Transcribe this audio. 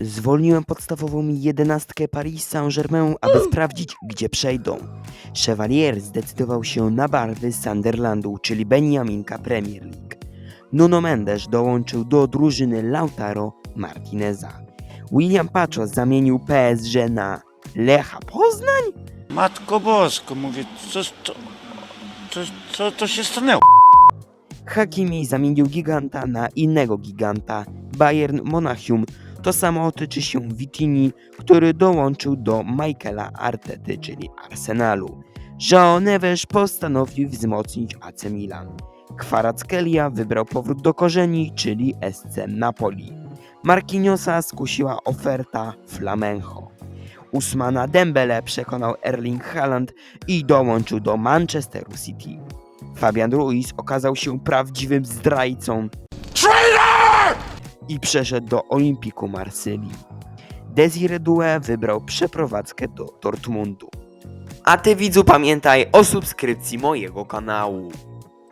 Zwolniłem podstawową jedenastkę Paris Saint-Germain, aby sprawdzić, gdzie przejdą. Chevalier zdecydował się na barwy Sunderlandu, czyli Beniaminka Premier League. Nuno Mendes dołączył do drużyny Lautaro Martineza. William Pacho zamienił PSG na Lecha Poznań? Matko Bosko, mówię, co, co, co, co, co się stanęło? Hakimi zamienił giganta na innego giganta, Bayern Monachium. To samo tyczy się Vitini, który dołączył do Michaela Artety, czyli Arsenalu. João Neves postanowił wzmocnić AC Milan. Kvaratskhelia wybrał powrót do korzeni, czyli SC Napoli. Marquinhosa skusiła oferta Flamengo. Usmana Dembele przekonał Erling Haaland i dołączył do Manchesteru City. Fabian Ruiz okazał się prawdziwym zdrajcą i przeszedł do Olimpiku Marsylii. Desire Due wybrał przeprowadzkę do Dortmundu. A ty widzu pamiętaj o subskrypcji mojego kanału.